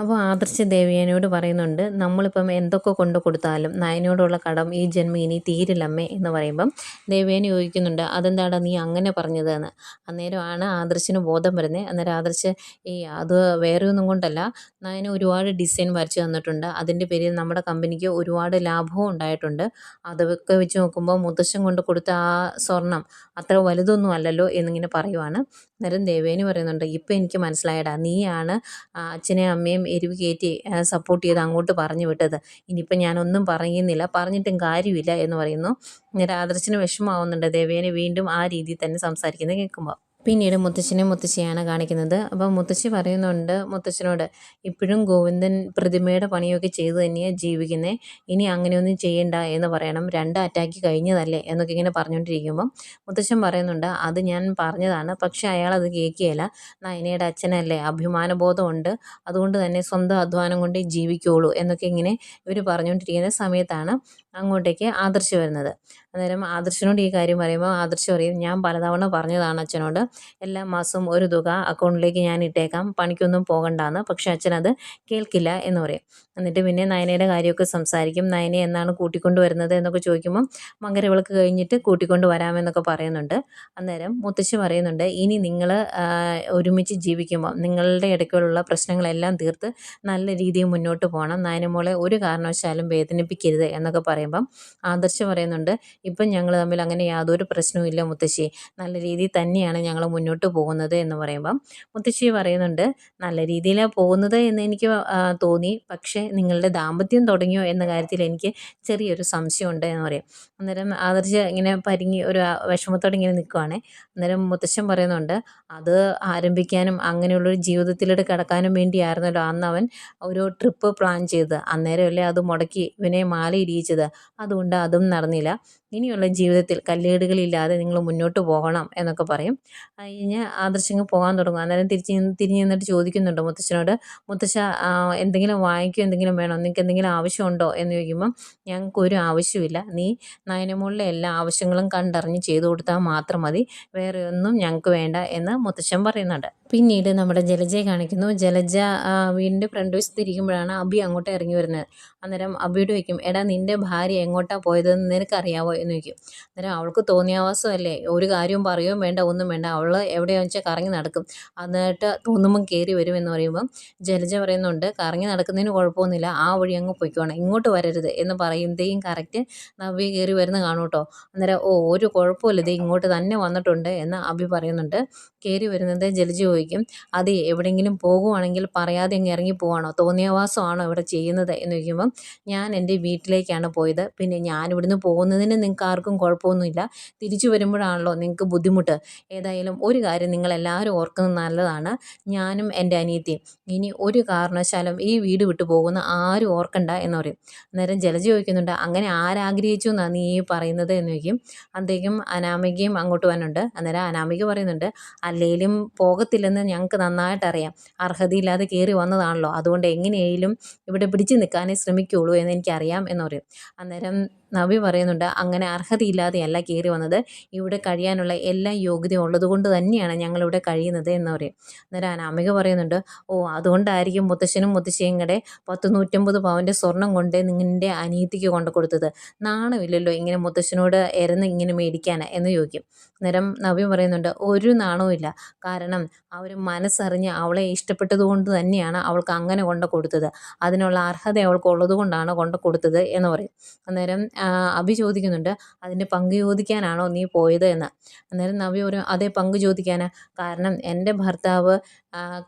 അപ്പോൾ ആദർശ ദേവിയനോട് പറയുന്നുണ്ട് നമ്മളിപ്പം എന്തൊക്കെ കൊണ്ട് കൊടുത്താലും നയനോടുള്ള കടം ഈ ജന്മം ഇനി തീരില്ലമ്മേ എന്ന് പറയുമ്പം ദേവിയനെ ചോദിക്കുന്നുണ്ട് അതെന്താടാ നീ അങ്ങനെ പറഞ്ഞതെന്ന്? അന്നേരമാണ് ആദർശിന് ബോധം വരുന്നത്. അന്നേരം ആദർശ് ഈ അത് വേറെ ഒന്നും കൊണ്ടല്ല നയന ഒരുപാട് ഡിസൈൻ വരച്ച് തന്നിട്ടുണ്ട്. അതിന്റെ പേരിൽ നമ്മുടെ കമ്പനിക്ക് ഒരുപാട് ലാഭവും ഉണ്ടായിട്ടുണ്ട്. അതൊക്കെ വെച്ച് നോക്കുമ്പോൾ മുത്തശ്ശൻ കൊണ്ട് കൊടുത്ത ആ സ്വർണം അത്ര വലുതൊന്നും അല്ലല്ലോ എന്നിങ്ങനെ പറയുവാണ്. അന്നേരം ദേവേനി പറയുന്നുണ്ട് ഇപ്പം എനിക്ക് മനസ്സിലായടാ നീയാണ് അച്ഛനെ അച്ഛനെയും അമ്മയും എരിവ് കയറ്റി സപ്പോർട്ട് ചെയ്ത് അങ്ങോട്ട് പറഞ്ഞു വിട്ടത്. ഇനിയിപ്പം ഞാനൊന്നും പറയുന്നില്ല പറഞ്ഞിട്ടും കാര്യമില്ല എന്ന് പറയുന്നു. ആദർശിന് വിഷമമാവുന്നുണ്ട് ദേവേനെ വീണ്ടും ആ രീതിയിൽ തന്നെ സംസാരിക്കുന്നത് കേൾക്കുമ്പോൾ പിന്നീട് മുത്തശ്ശനെ മുത്തശ്ശിയാണ് കാണിക്കുന്നത്. അപ്പം മുത്തശ്ശി പറയുന്നുണ്ട് മുത്തശ്ശനോട് ഇപ്പോഴും ഗോവിന്ദൻ പ്രതിമയുടെ പണിയൊക്കെ ചെയ്ത് തന്നെയാണ് ജീവിക്കുന്നത് ഇനി അങ്ങനെയൊന്നും ചെയ്യണ്ട എന്ന് പറയണം. രണ്ട് അറ്റാക്ക് കഴിഞ്ഞതല്ലേ? എന്നൊക്കെ ഇങ്ങനെ പറഞ്ഞുകൊണ്ടിരിക്കുമ്പം മുത്തശ്ശൻ പറയുന്നുണ്ട് അത് ഞാൻ പറഞ്ഞതാണ്. പക്ഷെ അയാൾ അത് കേൾക്കുകയില്ല. നയനയുടെ അച്ഛനല്ലേ? അഭിമാനബോധമുണ്ട്. അതുകൊണ്ട് തന്നെ സ്വന്തം അധ്വാനം കൊണ്ടേ ജീവിക്കുകയുള്ളൂ. എന്നൊക്കെ ഇങ്ങനെ ഇവർ പറഞ്ഞുകൊണ്ടിരിക്കുന്ന സമയത്താണ് അങ്ങോട്ടേക്ക് ആദർശ് വരുന്നത്. അന്നേരം ആദർശനോട് ഈ കാര്യം പറയുമ്പോൾ ആദർശ പറയും ഞാൻ പലതവണ പറഞ്ഞതാണ് അച്ഛനോട്. എല്ലാ മാസവും ഒരു തുക അക്കൗണ്ടിലേക്ക് ഞാൻ ഇട്ടേക്കാം. പണിക്കൊന്നും പോകണ്ടാന്ന്. പക്ഷെ അച്ഛൻ അത് കേൾക്കില്ല എന്ന് പറയും. എന്നിട്ട് പിന്നെ നയനയുടെ കാര്യമൊക്കെ സംസാരിക്കും. നയനെ എന്നാണ് കൂട്ടിക്കൊണ്ട് വരുന്നത് എന്നൊക്കെ ചോദിക്കുമ്പോൾ മകരവിളക്ക് കഴിഞ്ഞിട്ട് കൂട്ടിക്കൊണ്ട് വരാമെന്നൊക്കെ പറയുന്നുണ്ട്. അന്നേരം മുത്തശ്ശി പറയുന്നുണ്ട് ഇനി നിങ്ങൾ ഒരുമിച്ച് ജീവിക്കുമ്പോൾ നിങ്ങളുടെ ഇടയ്ക്കുള്ള പ്രശ്നങ്ങളെല്ലാം തീർത്ത് നല്ല രീതിയിൽ മുന്നോട്ട് പോകണം. നയനമോളെ ഒരു കാരണവശാലും വേദനിപ്പിക്കരുത് എന്നൊക്കെ പറയുമ്പം ആദർശ പറയുന്നുണ്ട് ഇപ്പം ഞങ്ങൾ തമ്മിൽ അങ്ങനെ യാതൊരു പ്രശ്നവുമില്ല മുത്തശ്ശി. നല്ല രീതിയിൽ തന്നെയാണ് ഞങ്ങൾ മുന്നോട്ട് പോകുന്നത് എന്ന് പറയുമ്പം. മുത്തശ്ശി പറയുന്നുണ്ട് നല്ല രീതിയിലാണ് പോകുന്നത് എന്ന് എനിക്ക് തോന്നി. പക്ഷേ നിങ്ങളുടെ ദാമ്പത്യം തുടങ്ങിയോ എന്ന കാര്യത്തിൽ എനിക്ക് ചെറിയൊരു സംശയമുണ്ട് എന്ന് പറയും. അന്നേരം ആദർശ് ഇങ്ങനെ പരിങ്ങി ഒരു വിഷമത്തോടെ ഇങ്ങനെ നിൽക്കുവാണ് അന്നേരം മുത്തശ്ശൻ പറയുന്നുണ്ട് അത് ആരംഭിക്കാനും അങ്ങനെയുള്ളൊരു ജീവിതത്തിലൂടെ കടക്കാനും വേണ്ടിയായിരുന്നല്ലോ അന്ന് അവൻ ഒരു ട്രിപ്പ് പ്ലാൻ ചെയ്തത്. അന്നേരമല്ലേ അത് മുടക്കി ഇവനെ മാല അതുകൊണ്ട് അതും നടന്നില്ല. ഇനിയുള്ള ജീവിതത്തിൽ കല്ലേടുകളില്ലാതെ നിങ്ങൾ മുന്നോട്ട് പോകണം എന്നൊക്കെ പറയും. കഴിഞ്ഞ് ആദർശങ്ങൾ പോകാൻ തുടങ്ങും. അന്നേരം തിരിച്ച് തിരിഞ്ഞ് നിന്നിട്ട് ചോദിക്കുന്നുണ്ട് മുത്തശ്ശനോട് മുത്തശ്ശ എന്തെങ്കിലും വാങ്ങിക്കോ എന്തെങ്കിലും വേണോ? നിങ്ങൾക്ക് എന്തെങ്കിലും ആവശ്യമുണ്ടോ? എന്ന് ചോദിക്കുമ്പം ഞങ്ങൾക്ക് ഒരു ആവശ്യമില്ല നീ നയനമോളിലെ എല്ലാ ആവശ്യങ്ങളും കണ്ടറിഞ്ഞ് ചെയ്തു കൊടുത്താൽ മാത്രം മതി. വേറെ ഒന്നും ഞങ്ങൾക്ക് വേണ്ട എന്ന് മുത്തശ്ശൻ പറയുന്നുണ്ട്. പിന്നീട് നമ്മുടെ ജലജയെ കാണിക്കുന്നു. ജലജ വീടിന്റെ ഫ്രണ്ട് വശത്ത് ഇരിക്കുമ്പോഴാണ് അബി അങ്ങോട്ട് ഇറങ്ങി വരുന്നത്. അന്നേരം അബിയോട് വയ്ക്കും എടാ നിന്റെ ഭാര്യ എങ്ങോട്ടാണ് പോയതെന്ന് നിനക്കറിയാവോ? എന്ന് വയ്ക്കും അന്നേരം അവൾക്ക് തോന്നിയാവാസമല്ലേ? ഒരു കാര്യവും പറയുകയും വേണ്ട ഒന്നും വേണ്ട. അവൾ എവിടെയാണെന്ന് വെച്ചാൽ കറങ്ങി നടക്കും. എന്നിട്ട് തോന്നുമ്പം കയറി വരും എന്ന് പറയുമ്പം ജലജ പറയുന്നുണ്ട് കറങ്ങി നടക്കുന്നതിന് കുഴപ്പമൊന്നുമില്ല. ആ വഴി അങ്ങ് പൊയ്ക്കോണം. ഇങ്ങോട്ട് വരരുത് എന്ന് പറയുമ്പോഴത്തേക്കും കറക്റ്റ് നവ്യ കയറി വരുന്ന കാണൂട്ടോ അന്നേരം ഓ ഒരു കുഴപ്പമില്ല. ഇത് ഇങ്ങോട്ട് തന്നെ വന്നിട്ടുണ്ട് എന്ന് അബി പറയുന്നുണ്ട്. കയറി വരുന്നത് ജലജി ചോദിക്കും അത് എവിടെയെങ്കിലും പോകുവാണെങ്കിൽ പറയാതെ അങ്ങ് ഇറങ്ങി പോവാണോ? തോന്നിയവാസമാണോ ഇവിടെ ചെയ്യുന്നത്? എന്ന് ചോദിക്കുമ്പം ഞാൻ എന്റെ വീട്ടിലേക്കാണ് പോയത്. പിന്നെ ഞാൻ ഇവിടുന്ന് പോകുന്നതിന് നിങ്ങൾക്ക് ആർക്കും കുഴപ്പമൊന്നുമില്ല. തിരിച്ചു വരുമ്പോഴാണല്ലോ നിങ്ങൾക്ക് ബുദ്ധിമുട്ട്. ഏതായാലും ഒരു കാര്യം നിങ്ങളെല്ലാവരും ഓർക്കുന്നത് നല്ലതാണ്. ഞാനും എന്റെ അനിയത്തിയും. ഇനി ഒരു കാരണവശാലും ഈ വീട് വിട്ടു പോകുന്ന ആരും ഓർക്കണ്ട എന്ന് പറയും. അന്നേരം ജലജ ചോദിക്കുന്നുണ്ട് അങ്ങനെ ആരാഗ്രഹിച്ചു എന്നാണ് നീ പറയുന്നത്? എന്ന് ചോദിക്കും. അദ്ദേഹം അനാമികയും അങ്ങോട്ട് വന്നുണ്ട് അന്നേരം അനാമിക പറയുന്നുണ്ട് അല്ലേലും പോകത്തില്ലെന്ന് ഞങ്ങൾക്ക് നന്നായിട്ടറിയാം. അർഹതയില്ലാതെ കയറി വന്നതാണല്ലോ. അതുകൊണ്ട് എങ്ങനെയായാലും ഇവിടെ പിടിച്ചു നിൽക്കാനേ ശ്രമിക്കുകയുള്ളൂ എന്ന് എനിക്കറിയാം എന്ന് പറയും. അന്നേരം നവി പറയുന്നുണ്ട് അങ്ങനെ അർഹതയില്ലാതെയല്ല കയറി വന്നത്. ഇവിടെ കഴിയാനുള്ള എല്ലാ യോഗ്യതയും ഉള്ളത് കൊണ്ട് തന്നെയാണ് ഞങ്ങളിവിടെ കഴിയുന്നത് എന്ന് പറയും. അന്നേരം അനാമിക പറയുന്നുണ്ട് ഓ അതുകൊണ്ടായിരിക്കും മുത്തശ്ശനും മുത്തശ്ശിയും കൂടെ പത്ത് നൂറ്റമ്പത് പവന്റെ സ്വർണം കൊണ്ട് നിങ്ങളുടെ അനിയത്തിക്ക് കൊണ്ട് കൊടുത്തത്. നാണമില്ലല്ലോ ഇങ്ങനെ മുത്തശ്ശനോട് എരന്ന് ഇങ്ങനെ മേടിക്കാൻ എന്ന് ചോദിക്കും. അന്നേരം നവി പറയുന്നുണ്ട് ഒരു നാണവും ഇല്ല കാരണം ആ ഒരു മനസ്സറിഞ്ഞ് അവളെ ഇഷ്ടപ്പെട്ടത് കൊണ്ട് തന്നെയാണ് അവൾക്ക് അങ്ങനെ കൊണ്ട് കൊടുത്തത്. അതിനുള്ള അർഹത അവൾക്ക് ഉള്ളത് കൊണ്ടാണ് കൊണ്ട് കൊടുത്തത് എന്ന് പറയും. അന്നേരം അഭി ചോദിക്കുന്നുണ്ട് അതിന്റെ പങ്ക് ചോദിക്കാനാണോ നീ പോയത്? എന്ന്. അന്നേരം നവ്യ ഒരു അതേ പങ്ക് ചോദിക്കാനാണ് കാരണം എന്റെ ഭർത്താവ്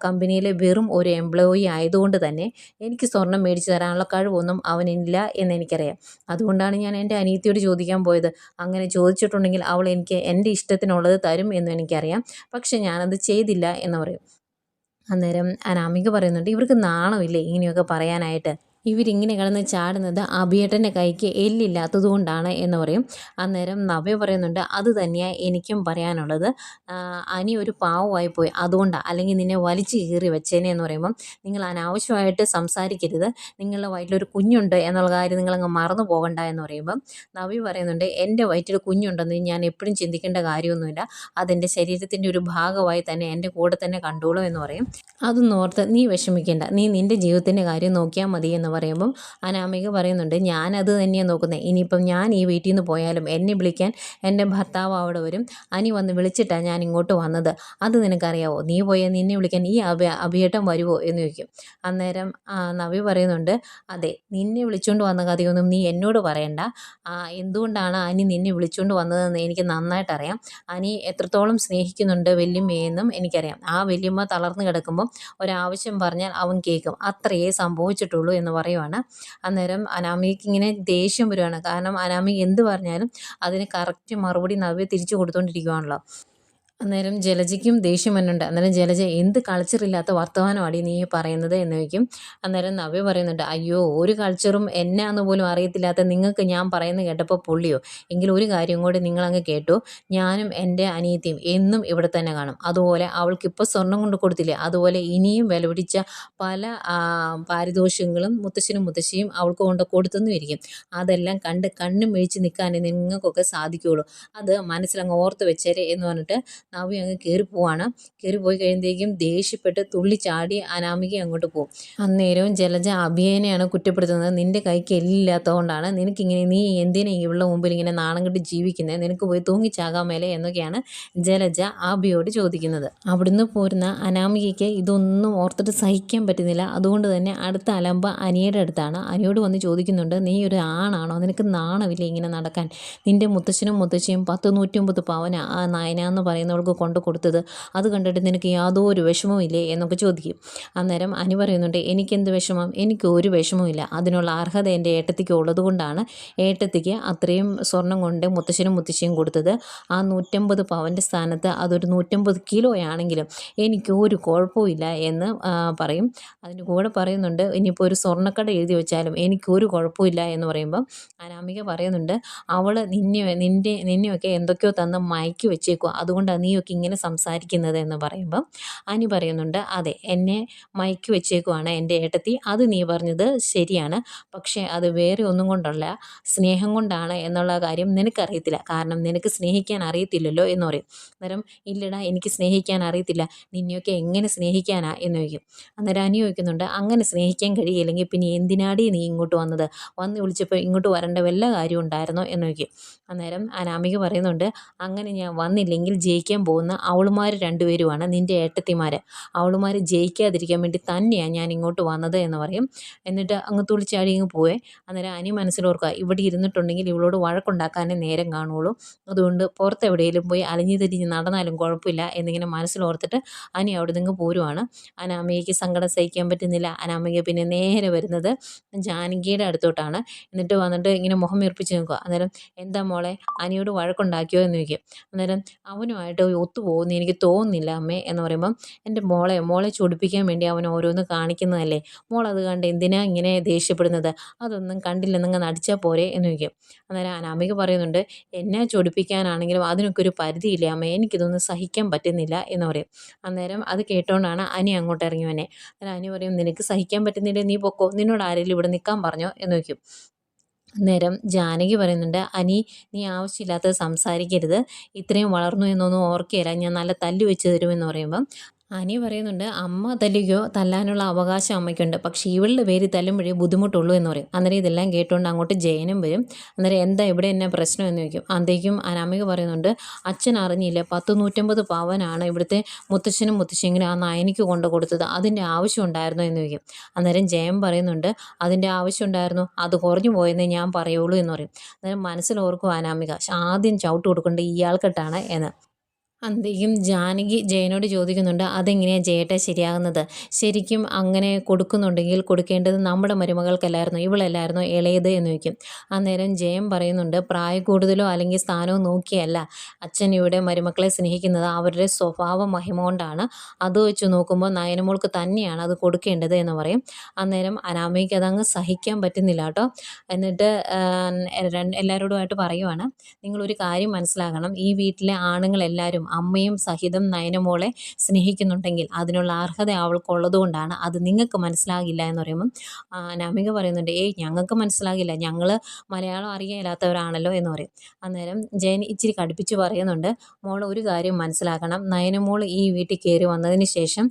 കമ്പനിയിലെ വെറും ഒരു എംപ്ലോയി ആയതുകൊണ്ട് തന്നെ എനിക്ക് സ്വർണം മേടിച്ച് തരാനുള്ള കഴിവൊന്നും അവനില്ല എന്നെനിക്കറിയാം. അതുകൊണ്ടാണ് ഞാൻ എന്റെ അനിയത്തിയോട് ചോദിക്കാൻ പോയത്. അങ്ങനെ ചോദിച്ചിട്ടുണ്ടെങ്കിൽ അവൾ എനിക്ക് എന്റെ ഇഷ്ടത്തിനുള്ളത് തരും എന്നും എനിക്കറിയാം. പക്ഷെ ഞാനത് ചെയ്തില്ല എന്ന് പറയും. അന്നേരം അനാമിക പറയുന്നുണ്ട് ഇവർക്ക് നാണമില്ലേ ഇങ്ങനെയൊക്കെ പറയാനായിട്ട്? ഇവരിങ്ങനെ കിടന്ന് ചാടുന്നത് അഭിയേട്ടന്റെ കൈക്ക് എല്ലില്ലാത്തത് കൊണ്ടാണ് എന്ന് പറയും. അന്നേരം നവ്യ പറയുന്നുണ്ട് അത് തന്നെയാണ് എനിക്കും പറയാനുള്ളത്. അനി ഒരു പാവമായി പോയി. അതുകൊണ്ടാണ് അല്ലെങ്കിൽ നിന്നെ വലിച്ചു കീറി വെച്ചേനെ എന്ന് പറയുമ്പം നിങ്ങൾ അനാവശ്യമായിട്ട് സംസാരിക്കരുത്. നിങ്ങളുടെ വയറ്റിലൊരു കുഞ്ഞുണ്ട് എന്നുള്ള കാര്യം നിങ്ങളങ്ങ് മറന്നു പോകണ്ട എന്ന് പറയുമ്പം നവ്യ പറയുന്നുണ്ട് എന്റെ വയറ്റിൽ കുഞ്ഞുണ്ടെന്ന് ഞാൻ എപ്പോഴും ചിന്തിക്കേണ്ട കാര്യമൊന്നുമില്ല. അതെന്റെ ശരീരത്തിന്റെ ഒരു ഭാഗമായി തന്നെ എന്റെ കൂടെ തന്നെ കണ്ടോളൂ എന്ന് പറയും. അതൊന്നും ഓർത്ത് നീ വിഷമിക്കേണ്ട. നീ നിന്റെ ജീവിതത്തിന്റെ കാര്യം നോക്കിയാൽ മതി എന്ന് പറയുമ്പം അനാമിക പറയുന്നുണ്ട് ഞാനത് തന്നെയാണ് നോക്കുന്നത് ഇനിയിപ്പം ഞാൻ ഈ വീട്ടിൽ നിന്ന് പോയാലും എന്നെ വിളിക്കാൻ എന്റെ ഭർത്താവ് അവിടെ വരും. അനി വന്ന് വിളിച്ചിട്ടാണ് ഞാൻ ഇങ്ങോട്ട് വന്നത്. അത് നിനക്കറിയാവോ? നീ പോയാൽ നിന്നെ വിളിക്കാൻ ഈ അഭി അഭിയേട്ടം വരുമോ എന്ന് ചോദിക്കും. അന്നേരം നവി പറയുന്നുണ്ട് അതെ നിന്നെ വിളിച്ചുകൊണ്ട് വന്ന കഥയൊന്നും നീ എന്നോട് പറയണ്ട. എന്തുകൊണ്ടാണ് അനി നിന്നെ വിളിച്ചുകൊണ്ട് വന്നതെന്ന് എനിക്ക് നന്നായിട്ട് അറിയാം അനി എത്രത്തോളം സ്നേഹിക്കുന്നുണ്ട് വല്യമ്മയെന്നും എനിക്കറിയാം. ആ വല്യമ്മ തളർന്നു കിടക്കുമ്പം ഒരാവശ്യം പറഞ്ഞാൽ അവൻ കേൾക്കും. അത്രയേ സംഭവിച്ചിട്ടുള്ളൂ എന്ന് പറയുവാണ്. അന്നേരം അനാമികയ്ക്ക് ഇങ്ങനെ ദേഷ്യം വരുവാണ്. കാരണം അനാമിക എന്ത് പറഞ്ഞാലും അതിന് കറക്റ്റ് മറുപടി നവ്യ തിരിച്ചു കൊടുത്തുകൊണ്ടിരിക്കുവാണല്ലോ അന്നേരം ജലജയ്ക്കും ദേഷ്യം വരുന്നുണ്ട് അന്നേരം ജലജ എന്ത് കൾച്ചറില്ലാത്ത വർത്തമാനമാണ് നീ പറയുന്നത്? എന്ന് വയ്ക്കും അന്നേരം നവ്യ പറയുന്നുണ്ട് അയ്യോ ഒരു കൾച്ചറും എന്നാന്ന് പോലും അറിയത്തില്ലാത്ത നിങ്ങൾക്ക് ഞാൻ പറയുന്നത് കേട്ടപ്പോൾ പൊള്ളിയോ? എങ്കിലും ഒരു കാര്യം കൂടി നിങ്ങളങ്ങ് കേട്ടു. ഞാനും എന്റെ അനിയത്തിയും എന്നും ഇവിടെ തന്നെ കാണും. അതുപോലെ അവൾക്ക് ഇപ്പോൾ സ്വർണം കൊണ്ട് കൊടുത്തില്ലേ? അതുപോലെ ഇനിയും വില പിടിച്ച പല പാരിതോഷികങ്ങളും മുത്തശ്ശനും മുത്തശ്ശിയും അവൾക്ക് കൊണ്ട് കൊടുത്തെന്നും ഇരിക്കും. അതെല്ലാം കണ്ട് കണ്ണും മിഴിച്ച് നിൽക്കാനേ നിങ്ങൾക്കൊക്കെ സാധിക്കുകയുള്ളൂ അത് മനസ്സിലങ്ങ് ഓർത്ത് വെച്ചേരെ എന്ന് പറഞ്ഞിട്ട് നവ്യ അങ്ങ് കയറി പോവാണ്. കയറി പോയി കഴിയുമ്പോഴേക്കും ദേഷ്യപ്പെട്ട് തുള്ളിച്ചാടി അനാമിക അങ്ങോട്ട് പോകും. അന്നേരവും ജലജ അഭിയനെയാണ് കുറ്റപ്പെടുത്തുന്നത്. നിന്റെ കൈക്ക് എല്ലില്ലാത്തതുകൊണ്ടാണ് നിനക്കിങ്ങനെ നീ എന്തിനാ ഇവളുടെ മുമ്പിൽ ഇങ്ങനെ നാണം കെട്ടി ജീവിക്കുന്നത് നിനക്ക് പോയി തൂങ്ങിച്ചാകാൻ മേലെ എന്നൊക്കെയാണ് ജലജ ആബിയോട് ചോദിക്കുന്നത്. അവിടുന്ന് പോരുന്ന അനാമികയ്ക്ക് ഇതൊന്നും ഓർത്തിട്ട് സഹിക്കാൻ പറ്റുന്നില്ല. അതുകൊണ്ട് തന്നെ അടുത്ത അലമ്പ അനിയുടെ അടുത്താണ്. അനിയോട് വന്ന് ചോദിക്കുന്നുണ്ട് നീ ഒരു ആണാണോ? നിനക്ക് നാണമില്ല ഇങ്ങനെ നടക്കാൻ? നിന്റെ മുത്തശ്ശനും മുത്തശ്ശിയും പത്ത് നൂറ്റമ്പത് പവന? ആ നയന എന്ന് പറയുന്നവൾക്ക് കൊണ്ട് കൊടുത്തത്. അത് കണ്ടിട്ട് നിനക്ക് യാതൊരു വിഷമവും ഇല്ലേ എന്നൊക്കെ ചോദിക്കും. അന്നേരം അനി പറയുന്നുണ്ട് എനിക്കെന്ത് വിഷമം? എനിക്ക് ഒരു വിഷമവും ഇല്ല. അതിനുള്ള അർഹത എന്റെ ഏട്ടത്തിക്ക് ഉള്ളത് കൊണ്ടാണ്. ഏട്ടത്തിക്ക് അത്രയും സ്വർണം കൊണ്ട് മുത്തശ്ശനും മുത്തശ്ശിയും കൊടുത്തത് ആ നൂറ്റമ്പത് പവന്റെ സ്ഥാനത്ത്. അതൊരു നൂറ്റമ്പത് കിലോയാണെങ്കിലും എനിക്ക് ഒരു കുഴപ്പമില്ല എന്ന് പറയും. അതിന്റെ കൂടെ പറയുന്നുണ്ട് ഇനിയിപ്പോൾ ഒരു സ്വർണക്കട എഴുതി വെച്ചാലും എനിക്ക് ഒരു കുഴപ്പമില്ല എന്ന് പറയുമ്പം അനാമിക പറയുന്നുണ്ട് അവൾ നിന്നെ നിന്റെ നിന്നെയൊക്കെ എന്തൊക്കെയോ തന്ന് മയക്കി വെച്ചേക്കുക അതുകൊണ്ടാണ് നീയൊക്കെ ഇങ്ങനെ സംസാരിക്കുന്നത് എന്ന് പറയുമ്പം അനി പറയുന്നുണ്ട് അതെ എന്നെ മയക്കി വെച്ചേക്കുവാണ് എന്റെ ഏട്ടത്തി. അത് നീ പറഞ്ഞത് ശരിയാണ്. പക്ഷേ അത് വേറെ ഒന്നും കൊണ്ടല്ല. സ്നേഹം കൊണ്ടാണ് എന്നുള്ള കാര്യം നിനക്കറിയത്തില്ല. കാരണം നിനക്ക് സ്നേഹിക്കാൻ അറിയത്തില്ലല്ലോ എന്ന് പറയും. അന്നേരം ഇല്ലടാ എനിക്ക് സ്നേഹിക്കാൻ അറിയത്തില്ല. നിന്നെയൊക്കെ എങ്ങനെ സ്നേഹിക്കാനാ? എന്ന് ചോദിക്കും. അന്നേരം അനി ചോദിക്കുന്നുണ്ട് അങ്ങനെ സ്നേഹിക്കാൻ കഴിയില്ലെങ്കിൽ പിന്നെ എന്തിനാടി നീ ഇങ്ങോട്ട് വന്നത്? വന്ന് വിളിച്ചപ്പോൾ ഇങ്ങോട്ട് വരേണ്ട വല്ല കാര്യം ഉണ്ടായിരുന്നോ എന്ന് ചോദിക്കും. അന്നേരം അനാമിക പറയുന്നുണ്ട് അങ്ങനെ ഞാൻ വന്നില്ലെങ്കിൽ ജയിക്കാൻ പോകുന്ന അവളുമാർ രണ്ടുപേരുമാണ്. നിന്റെ ഏട്ടത്തിമാർ അവളുമാർ ജയിക്കാതിരിക്കാൻ വേണ്ടി തന്നെയാണ് ഞാൻ ഇങ്ങോട്ട് വന്നത് എന്ന് പറയും. എന്നിട്ട് അങ്ങ് തുളിച്ചാടി ഇങ്ങ് പോവേ. അന്നേരം അനി മനസ്സിലോർക്കുക ഇവിടെ ഇരുന്നിട്ടുണ്ടെങ്കിൽ ഇവളോട് വഴക്കുണ്ടാക്കാനേ നേരം കാണുള്ളൂ. അതുകൊണ്ട് പുറത്ത് എവിടെയെങ്കിലും പോയി അലിഞ്ഞു തിരിഞ്ഞ് നടന്നാലും കുഴപ്പമില്ല എന്നിങ്ങനെ മനസ്സിലോർത്തിട്ട് അനി അവിടെ നിന്ന് പോരുവാണ്. അനാമികയ്ക്ക് സങ്കടം സഹിക്കാൻ പറ്റുന്നില്ല. അനാമിക പിന്നെ നേരെ വരുന്നത് ജാനകിയുടെ അടുത്തോട്ടാണ്. എന്നിട്ട് വന്നിട്ട് ഇങ്ങനെ മുഖം വീർപ്പിച്ച് നോക്കുക അന്നേരം എന്താ മോളെ അനിയോട് വഴക്കുണ്ടാക്കിയോ? എന്ന് ചോദിക്കും. അന്നേരം അവനുമായിട്ട് ഒത്തുപോകുന്നു എനിക്ക് തോന്നുന്നില്ല അമ്മേ എന്ന് പറയുമ്പം എന്റെ മോളെ മോളെ ചൊടിപ്പിക്കാൻ വേണ്ടി അവൻ ഓരോന്ന് കാണിക്കുന്നതല്ലേ? മോൾ അത് കണ്ട് എന്തിനാ ഇങ്ങനെ ദേഷ്യപ്പെടുന്നത്? അതൊന്നും കണ്ടില്ലെന്നങ്ങ് നടിച്ചാൽ പോരെ എന്ന് ചോദിക്കും. അന്നേരം അനാമിക പറയുന്നുണ്ട് എന്നെ ചൊടിപ്പിക്കാനാണെങ്കിലും അതിനൊക്കെ ഒരു പരിധിയില്ല അമ്മ? എനിക്കിതൊന്നും സഹിക്കാൻ പറ്റുന്നില്ല എന്ന് പറയും. അന്നേരം അത് കേട്ടോണ്ടാണ് അനി അങ്ങോട്ട് ഇറങ്ങി വന്നെ. അന്നേരം അനി പറയും നിനക്ക് സഹിക്കാൻ പറ്റുന്നില്ല? നീ പൊക്കോ. നിന്നോട് ആരെങ്കിലും ഇവിടെ നിൽക്കാൻ പറഞ്ഞോ? എന്ന് ചോദിക്കും. അന്നേരം ജാനകി പറയുന്നുണ്ട് അനി നീ ആവശ്യമില്ലാത്തത് സംസാരിക്കരുത്. ഇത്രയും വളർന്നു എന്നൊന്നും ഓർക്കുകയില്ല ഞാൻ നല്ല തല്ല് വെച്ച് തരുമെന്ന് പറയുമ്പം അനി പറയുന്നുണ്ട് അമ്മ തല്ലുകയോ തല്ലാനുള്ള അവകാശം അമ്മയ്ക്കുണ്ട്. പക്ഷേ ഇവളുടെ പേര് തല്ലുമ്പോഴേ ബുദ്ധിമുട്ടുള്ളൂ എന്ന് പറയും. അന്നേരം ഇതെല്ലാം കേട്ടുകൊണ്ട് അങ്ങോട്ട് ജയനും വരും. അന്നേരം എന്താ ഇവിടെ എന്നെ പ്രശ്നം എന്ന് ചോദിക്കും. അന്തേക്കും അനാമിക പറയുന്നുണ്ട് അച്ഛൻ അറിഞ്ഞില്ല. പത്ത് നൂറ്റമ്പത് പവനാണ് ഇവിടുത്തെ മുത്തശ്ശനും മുത്തശ്ശിയെങ്കിലും ആ നയനിക്ക് കൊണ്ടു കൊടുത്തത്. അതിന്റെ ആവശ്യം ഉണ്ടായിരുന്നോ? എന്ന് ചോദിക്കും. അന്നേരം ജയൻ പറയുന്നുണ്ട് അതിന്റെ ആവശ്യം ഉണ്ടായിരുന്നു. അത് കുറഞ്ഞു പോയെന്നേ ഞാൻ പറയുള്ളൂ എന്ന് പറയും. അന്നേരം മനസ്സിലോർക്കും അനാമിക ആദ്യം ചവിട്ട് കൊടുക്കേണ്ടത് ഇയാൾക്കിട്ടാണ് എന്ന്. അന്തിയും ജാനകി ജയനോട് ചോദിക്കുന്നുണ്ട് അതെങ്ങനെയാണ് ജയേട്ട ശരിയാകുന്നത്? ശരിക്കും അങ്ങനെ കൊടുക്കുന്നുണ്ടെങ്കിൽ കൊടുക്കേണ്ടത് നമ്മുടെ മരുമകൾക്കല്ലായിരുന്നു? ഇവളല്ലായിരുന്നു? ഇളയത്? എന്ന് ചോദിക്കും. അന്നേരം ജയം പറയുന്നുണ്ട് പ്രായ കൂടുതലോ അല്ലെങ്കിൽ സ്ഥാനമോ നോക്കിയല്ല. അച്ഛൻ ഇവിടെ മരുമക്കളെ സ്നേഹിക്കുന്നത് അവരുടെ സ്വഭാവ മഹിമ കൊണ്ടാണ്. അത് വെച്ച് നോക്കുമ്പോൾ നയനമോൾക്ക് തന്നെയാണ് അത് കൊടുക്കേണ്ടത് എന്ന് പറയും. അന്നേരം അനാമയ്ക്ക് അതങ്ങ് സഹിക്കാൻ പറ്റുന്നില്ല കേട്ടോ. എന്നിട്ട് എല്ലാവരോടുമായിട്ട് പറയുവാണ് നിങ്ങളൊരു കാര്യം മനസ്സിലാക്കണം. ഈ വീട്ടിലെ ആണുങ്ങളെല്ലാവരും അമ്മയും സഹിതം നയനമോളെ സ്നേഹിക്കുന്നുണ്ടെങ്കിൽ അതിനുള്ള അർഹത അവൾക്കുള്ളതുകൊണ്ടാണ് അത് നിങ്ങൾക്ക് മനസ്സിലാകില്ല എന്ന് പറയുമ്പം നമിക പറയുന്നുണ്ട് ഏയ് ഞങ്ങൾക്ക് മനസ്സിലാകില്ല. ഞങ്ങൾ മലയാളം അറിയാനില്ലാത്തവരാണല്ലോ എന്ന് പറയും. അന്നേരം ജയൻ ഇച്ചിരി കടുപ്പിച്ച് പറയുന്നുണ്ട് മോൾ ഒരു കാര്യം മനസ്സിലാക്കണം. നയനമോൾ ഈ വീട്ടിൽ കയറി വന്നതിന് ശേഷം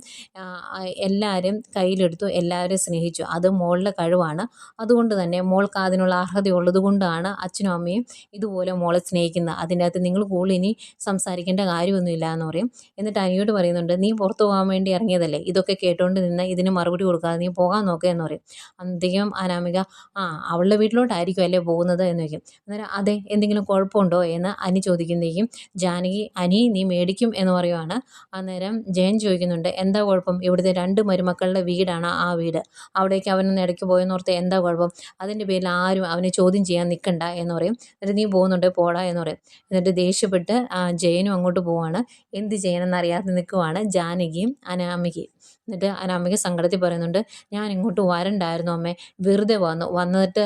എല്ലാവരും കയ്യിലെടുത്തു എല്ലാവരും സ്നേഹിച്ചു. അത് മോളുടെ കഴിവാണ്. അതുകൊണ്ട് തന്നെ മോൾക്ക് അതിനുള്ള അർഹത ഉള്ളതുകൊണ്ടാണ് അച്ഛനും അമ്മയും ഇതുപോലെ മോളെ സ്നേഹിക്കുന്നത്. അതിന്റെ അകത്ത് നിങ്ങൾ കൂടുതൽ ഇനി സംസാരിക്കേണ്ട കാര്യം കാര്യമൊന്നുമില്ല എന്ന് പറയും. എന്നിട്ട് അനിയോട് പറയുന്നുണ്ട് നീ പുറത്തു പോകാൻ വേണ്ടി ഇറങ്ങിയതല്ലേ? ഇതൊക്കെ കേട്ടുകൊണ്ട് നിന്ന് ഇതിന് മറുപടി കൊടുക്കാതെ നീ പോകാൻ നോക്കുക എന്ന് പറയും. അന്തികം അനാമിക ആ അവളുടെ വീട്ടിലോട്ടായിരിക്കും അല്ലേ പോകുന്നത്? എന്ന് വയ്ക്കും അന്നേരം അതെ എന്തെങ്കിലും കുഴപ്പമുണ്ടോ? എന്ന് അനി ചോദിക്കുന്നതേക്കും ജാനകി അനി നീ മേടിക്കും എന്ന് പറയുവാണ്. അന്നേരം ജയൻ ചോദിക്കുന്നുണ്ട് എന്താ കുഴപ്പം? ഇവിടുത്തെ രണ്ട് മരുമക്കളുടെ വീടാണ് ആ വീട്. അവിടേക്ക് അവനൊന്ന് ഇടയ്ക്ക് പോയെന്നോർത്ത് എന്താ കുഴപ്പം? അതിന്റെ പേരിൽ ആരും അവനെ ചോദ്യം ചെയ്യാൻ നിൽക്കണ്ട എന്ന് പറയും. എന്നിട്ട് നീ പോകുന്നുണ്ട് പോടാ എന്ന് പറയും. എന്നിട്ട് ദേഷ്യപ്പെട്ട് ജയനും അങ്ങോട്ട് പോകും പോവാണ് എന്ത് ചെയ്യണമെന്ന് അറിയാതെ നിൽക്കുവാണ് ജാനകിയും അനാമികയും. എന്നിട്ട് അനാമിക സങ്കടത്തിൽ പറയുന്നുണ്ട് ഞാൻ ഇങ്ങോട്ട് വരണ്ടായിരുന്നു അമ്മേ. വെറുതെ വന്നു. വന്നിട്ട്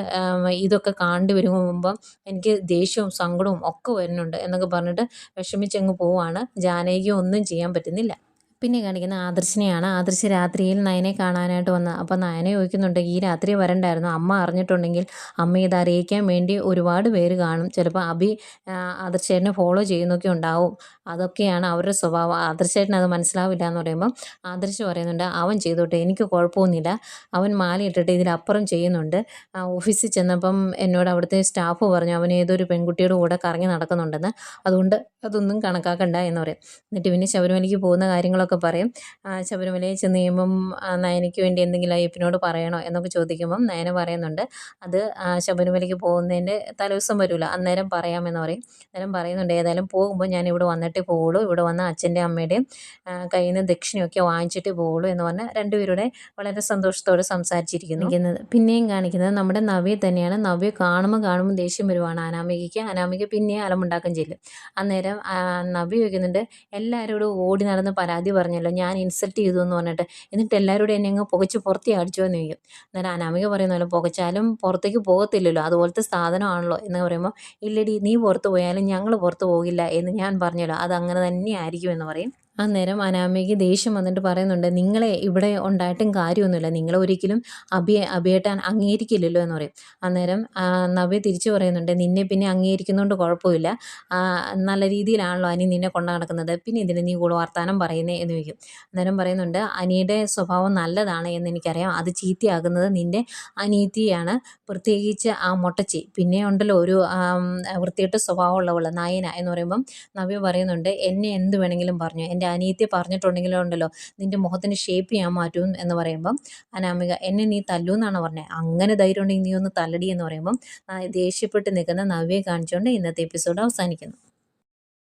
ഇതൊക്കെ കണ്ടു വരുമ്പം എനിക്ക് ദേഷ്യവും സങ്കടവും ഒക്കെ വരുന്നുണ്ട് എന്നൊക്കെ പറഞ്ഞിട്ട് വിഷമിച്ചങ്ങ് പോവാണ്. ജാനകിയൊന്നും ഒന്നും ചെയ്യാൻ പറ്റുന്നില്ല. പിന്നെ കാണിക്കുന്ന ആദർശിനെയാണ്. ആദർശ് രാത്രിയിൽ നയനെ കാണാനായിട്ട് വന്ന്. അപ്പോൾ നയനെ ചോദിക്കുന്നുണ്ട് ഈ രാത്രി വരണ്ടായിരുന്നു? അമ്മ അറിഞ്ഞിട്ടുണ്ടെങ്കിൽ അമ്മ ഇത് അറിയിക്കാൻ വേണ്ടി ഒരുപാട് പേര് കാണും. ചിലപ്പോൾ അഭി ആദർശേട്ടനെ ഫോളോ ചെയ്യുന്നൊക്കെ ഉണ്ടാവും. അതൊക്കെയാണ് അവരുടെ സ്വഭാവം. ആദർശേട്ടന് അത് മനസ്സിലാവില്ല എന്ന് പറയുമ്പോൾ ആദർശ് പറയുന്നുണ്ട് അവൻ ചെയ്തോട്ടെ എനിക്ക് കുഴപ്പമൊന്നുമില്ല. അവൻ മാല ഇട്ടിട്ട് ഇതിലപ്പുറം ചെയ്യുന്നുണ്ട്. ഓഫീസിൽ ചെന്നപ്പം എന്നോട് അവിടുത്തെ സ്റ്റാഫ് പറഞ്ഞു അവൻ ഏതൊരു പെൺകുട്ടിയുടെ കൂടെ കറങ്ങി നടക്കുന്നുണ്ടെന്ന്. അതുകൊണ്ട് അതൊന്നും കണക്കാക്കണ്ട എന്ന് പറയും. എന്നിട്ട് പിന്നെ ശബരിമലയ്ക്ക് പോകുന്ന കാര്യങ്ങളൊക്കെ പറയും. ശബരിമലയിൽ ചെന്ന് കഴിയുമ്പം നയനയ്ക്ക് വേണ്ടി എന്തെങ്കിലും അയ്യപ്പനോട് പറയണോ എന്നൊക്കെ ചോദിക്കുമ്പം നയന പറയുന്നുണ്ട്. അത് ശബരിമലയ്ക്ക് പോകുന്നതിന്റെ തലേദിവസം വരില്ല അന്നേരം പറയാമെന്ന് പറയും. അന്നേരം പറയുന്നുണ്ട് ഏതായാലും പോകുമ്പോൾ ഞാൻ ഇവിടെ വന്നിട്ടേ പോവുള്ളൂ. ഇവിടെ വന്ന അച്ഛന്റെ അമ്മയുടെയും കയ്യിൽ നിന്ന് ദക്ഷിണയൊക്കെ വാങ്ങിച്ചിട്ടേ പോവുള്ളൂ എന്ന് പറഞ്ഞാൽ രണ്ടുപേരുടെ വളരെ സന്തോഷത്തോടെ സംസാരിച്ചിരിക്കുന്നു. പിന്നെയും കാണിക്കുന്നത് നമ്മുടെ നവ്യ തന്നെയാണ്. നവ്യ കാണുമ്പോൾ കാണുമ്പോൾ ദേഷ്യം വരുവാണ് അനാമികയ്ക്ക്. അനാമിക പിന്നെയും അലമുണ്ടാക്കാൻ ചെല്ലും അന്നേരം നവ്യ ചോദിക്കുന്നുണ്ട് എല്ലാവരോടും ഓടി നടന്ന് പരാതി പറഞ്ഞല്ലോ ഞാൻ ഇൻസൾട്ട് ചെയ്തു എന്ന് പറഞ്ഞിട്ട്. എന്നിട്ട് എല്ലാവരോടും എന്നെ അങ്ങ് പുകച്ച് പുറത്തേ അടിച്ചോ എന്ന് ചോദിക്കും. അന്നേരം അനാമിക പറയുന്നല്ലോ പുകച്ചാലും പുറത്തേക്ക് പോകത്തില്ലല്ലോ അതുപോലത്തെ സാധനമാണല്ലോ എന്ന് പറയുമ്പോൾ ഇല്ലടി നീ പുറത്ത് പോയാലും ഞങ്ങൾ പുറത്ത് പോകില്ല എന്ന് ഞാൻ പറഞ്ഞല്ലോ അത് അങ്ങനെ തന്നെ ആയിരിക്കും എന്ന് പറയും. അന്നേരം അനാമയ്ക്ക് ദേഷ്യം വന്നിട്ട് പറയുന്നുണ്ട് നിങ്ങളെ ഇവിടെ ഉണ്ടായിട്ടും കാര്യമൊന്നുമില്ല. നിങ്ങളെ ഒരിക്കലും അഭിയെ അഭിയേട്ടാൻ അംഗീകരിക്കില്ലല്ലോ എന്ന് പറയും. അന്നേരം നവ്യ തിരിച്ചു പറയുന്നുണ്ട് നിന്നെ പിന്നെ അംഗീകരിക്കുന്നതുകൊണ്ട് കുഴപ്പമില്ല. നല്ല രീതിയിലാണല്ലോ അനി നിന്നെ കൊണ്ടു നടക്കുന്നത്. പിന്നെ ഇതിന് നീ കൂടെ വർത്താനം പറയുന്നേ? എന്ന് ചോദിക്കും. അന്നേരം പറയുന്നുണ്ട് അനിയുടെ സ്വഭാവം നല്ലതാണ് എന്ന് എനിക്കറിയാം. അത് ചീത്തയാകുന്നത് നിന്റെ അനീതിയാണ്. പ്രത്യേകിച്ച് ആ മുട്ടച്ചി. പിന്നെ ഉണ്ടല്ലോ ഒരു വൃത്തികെട്ട സ്വഭാവമുള്ളവൾ നായന എന്ന് പറയുമ്പം നവ്യ പറയുന്നുണ്ട് എന്നെ എന്ത് വേണമെങ്കിലും പറഞ്ഞു. എന്റെ നിന്റെ അനിയത്തി പറഞ്ഞിട്ടുണ്ടെങ്കിലോ ഉണ്ടല്ലോ നിന്റെ മുഖത്തിന് ഷേപ്പ് ചെയ്യാൻ മാറ്റും എന്ന് പറയുമ്പം അനാമിക എന്നെ നീ തല്ലൂ എന്നാണ് പറഞ്ഞത് അങ്ങനെ ധൈര്യം ഉണ്ടെങ്കിൽ നീ ഒന്ന് തല്ലടി എന്ന് പറയുമ്പം ദേഷ്യപ്പെട്ട് നിൽക്കുന്ന നവ്യെ കാണിച്ചുകൊണ്ട് ഇന്നത്തെ എപ്പിസോഡ് അവസാനിക്കുന്നു.